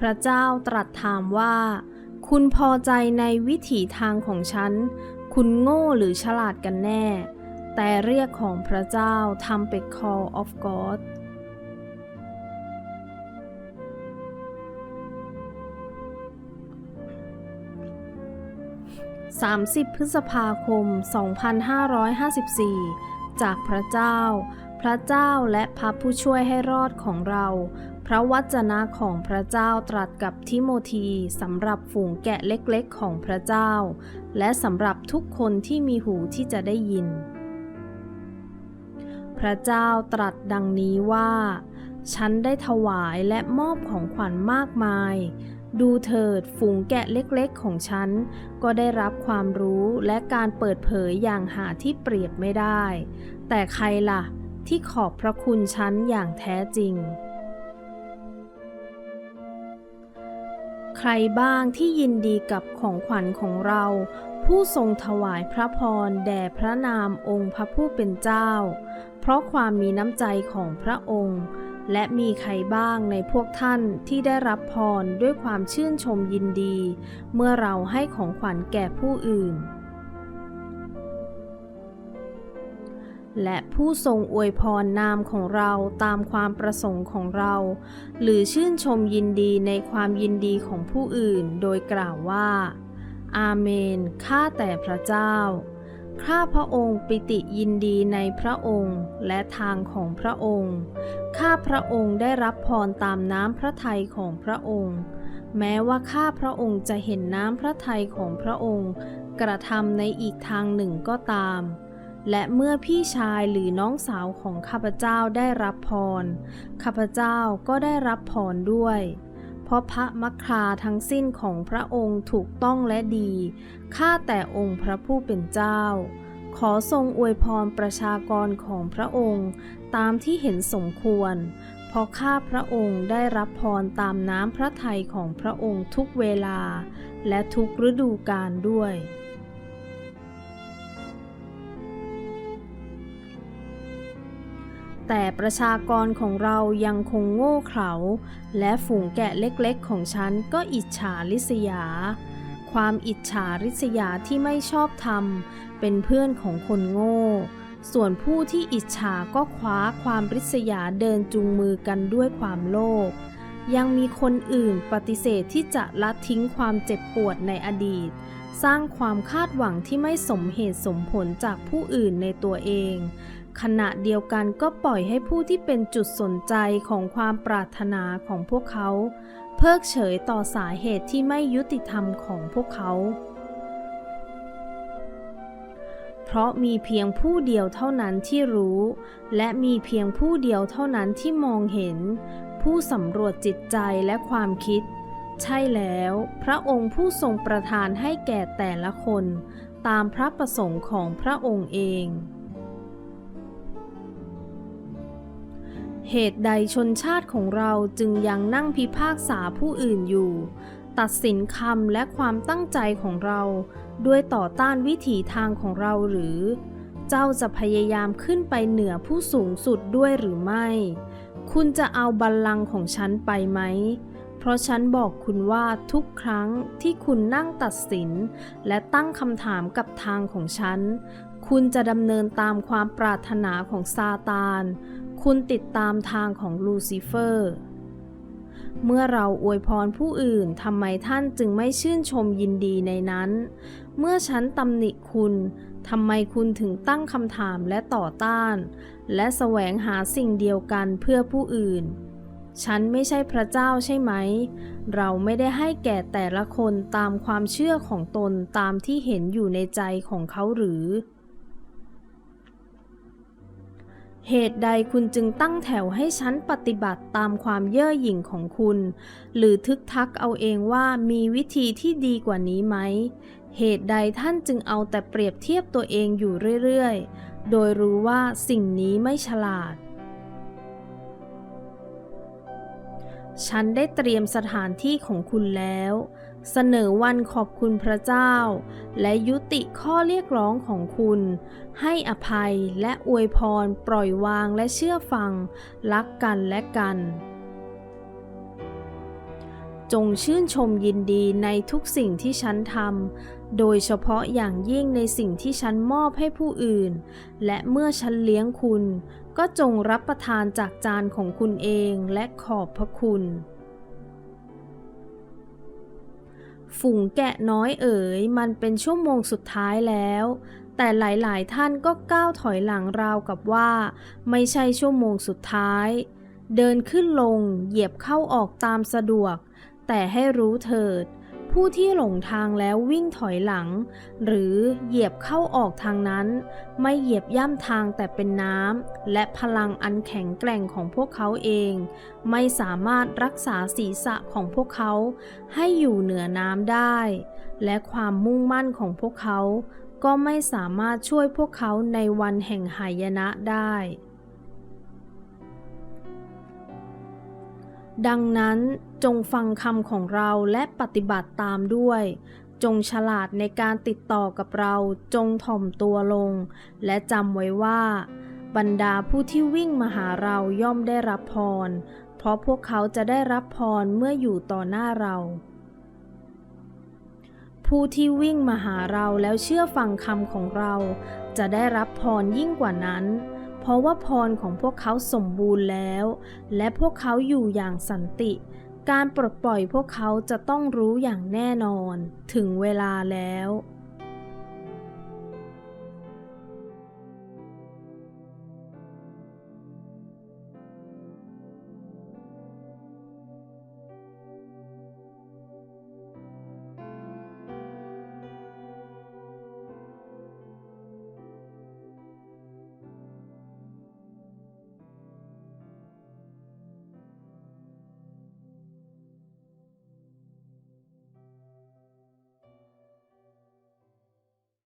พระเจ้าตรัสถามว่า คุณพอใจในวิถีทางของฉัน คุณโง่หรือฉลาดกันแน่ แต่เรียกของพระเจ้าทำเป็น call of God 30 พฤษภาคม 2554 จากพระเจ้า พระเจ้าและพระผู้ช่วยให้รอดของเรา ระวจนะของพระเจ้าตรัสกับทิโมธีสำหรับฝูงแกะเล็กๆของพระเจ้า และสำหรับทุกคนที่มีหูที่จะได้ยิน พระเจ้าตรัสดังนี้ว่า ฉันได้ถวายและมอบของขวัญมากมาย ดูเถิดฝูงแกะเล็กๆของฉัน ก็ได้รับความรู้และการเปิดเผยอย่างหาที่เปรียบไม่ได้ แต่ใครล่ะ ที่ขอบพระคุณฉันอย่างแท้จริง ใครบ้างที่ยินดีกับของขวัญของเรา ผู้ทรงถวายพระพรแด่พระนามองค์พระผู้เป็นเจ้า เพราะความมีน้ำใจของพระองค์ และมีใครบ้างในพวกท่านที่ได้รับพรด้วยความชื่นชมยินดี เมื่อเราให้ของขวัญแก่ผู้อื่น และผู้ทรงอวยพรนามของเราตามความประสงค์ของเรา หรือชื่นชมยินดีในความยินดีของผู้อื่น โดยกล่าวว่า อาเมน ข้าแต่พระเจ้า ข้าพระองค์ปิติยินดีในพระองค์และทางของพระองค์ ข้าพระองค์ได้รับพรตามน้ำพระทัยของพระองค์ แม้ว่าข้าพระองค์จะเห็นน้ำพระทัยของพระองค์ กระทำในอีกทางหนึ่งก็ตาม และเมื่อพี่ชายหรือน้องสาวของข้าพเจ้าได้รับพร ข้าพเจ้าก็ได้รับพรด้วย เพราะพระมัคคาทั้งสิ้นของพระองค์ถูกต้องและดี ข้าแต่องค์พระผู้เป็นเจ้า ขอทรงอวยพรประชากรของพระองค์ ตามที่เห็นสมควร เพราะข้าพระองค์ได้รับพรตามน้ำพระทัยของพระองค์ทุกเวลา และทุกฤดูกาลด้วย แต่ประชากรของเรายังคงโง่เขลา และฝูงแกะเล็กๆ ของฉันก็อิจฉาริษยา ความอิจฉาริษยาที่ไม่ชอบธรรม เป็นเพื่อนของคนโง่ ส่วนผู้ที่อิจฉาก็คว้าความริษยาเดินจูงมือกันด้วยความโลภ ยังมีคนอื่นปฏิเสธที่จะละทิ้งความเจ็บปวดในอดีต สร้างความคาดหวังที่ไม่สมเหตุสมผลจากผู้อื่นในตัวเอง ขณะเดียวกันก็ปล่อยให้ผู้ที่เป็นจุดสนใจของความปรารถนาของพวกเขา เพิกเฉยต่อสาเหตุที่ไม่ยุติธรรมของพวกเขา เพราะมีเพียงผู้เดียวเท่านั้นที่รู้ และมีเพียงผู้เดียวเท่านั้นที่มองเห็น ผู้สำรวจจิตใจและความคิด ใช่แล้ว พระองค์ผู้ทรงประทานให้แก่แต่ละคน ตามพระประสงค์ของพระองค์เอง เหตุใดชนชาติของเราจึงยังนั่งพิพากษาผู้อื่นอยู่ ตัดสินคำและความตั้งใจของเรา ด้วยต่อต้านวิถีทางของเราหรือ เจ้าจะพยายามขึ้นไปเหนือผู้สูงสุดด้วยหรือไม่ คุณจะเอาบัลลังก์ของฉันไปไหม เพราะฉันบอกคุณว่าทุกครั้งที่คุณนั่งตัดสิน และตั้งคำถามกับทางของฉัน คุณจะดำเนินตามความปรารถนาของซาตาน คุณติดตามทางของลูซิเฟอร์ เมื่อเราอวยพรผู้อื่นทำไมท่านจึงไม่ชื่นชมยินดีในนั้น เมื่อฉันตำหนิคุณทำไมคุณถึงตั้งคำถามและต่อต้าน และแสวงหาสิ่งเดียวกันเพื่อผู้อื่น ฉันไม่ใช่พระเจ้าใช่ไหม เราไม่ได้ให้แก่แต่ละคนตามความเชื่อของตนตามที่เห็นอยู่ในใจของเขาหรือ เหตุใดคุณจึงตั้งแถวให้ฉันปฏิบัติตามความเย่อหยิ่งของคุณ หรือทึกทักเอาเองว่ามีวิธีที่ดีกว่านี้ไหม เหตุใดท่านจึงเอาแต่เปรียบเทียบตัวเองอยู่เรื่อยๆ โดยรู้ว่าสิ่งนี้ไม่ฉลาด ฉันได้เตรียมสถานที่ของคุณแล้ว เสนอวันขอบคุณพระเจ้า และยุติข้อเรียกร้องของคุณ ให้อภัยและอวยพรปล่อยวางและเชื่อฟัง รักกันและกัน จงชื่นชมยินดีในทุกสิ่งที่ฉันทำโดยเฉพาะอย่างยิ่งในสิ่งที่ฉันมอบให้ผู้อื่น และเมื่อฉันเลี้ยงคุณ ก็จงรับประทานจากจานของคุณเองและขอบพระคุณ ฝูงแกะน้อยเอ๋ยมันเป็นชั่วโมงสุดท้ายแล้ว แต่หลายๆ ท่านก็ก้าวถอยหลังราวกับว่า ไม่ใช่ชั่วโมงสุดท้าย เดินขึ้นลงเหยียบเข้าออกตามสะดวก แต่ให้รู้เถิด ผู้ที่หลงทางแล้ววิ่งถอยหลัง หรือเหยียบเข้าออกทางนั้น ไม่เหยียบย่ำทางแต่เป็นน้ำและพลังอันแข็งแกร่งของพวกเขาเอง ไม่สามารถรักษาศีรษะของพวกเขาให้อยู่เหนือน้ำได้ และความมุ่งมั่นของพวกเขา ก็ไม่สามารถช่วยพวกเขาในวันแห่งหายนะได้ ดังนั้นจงฟังคำของเราและปฏิบัติตามด้วย จงฉลาดในการติดต่อกับเราจงถ่อมตัวลง และจำไว้ว่า บรรดาผู้ที่วิ่งมาหาเราย่อมได้รับพร เพราะพวกเขาจะได้รับพรเมื่ออยู่ต่อหน้าเรา ผู้ที่วิ่งมาหาเราแล้วเชื่อฟังคำของเรา จะได้รับพรยิ่งกว่านั้น ราะว่าพรของพวกเขาสมบูรณ์แล้ว และพวกเขาอยู่อย่างสันติ การปลดปล่อยพวกเขาจะต้องรู้อย่างแน่นอน ถึงเวลาแล้ว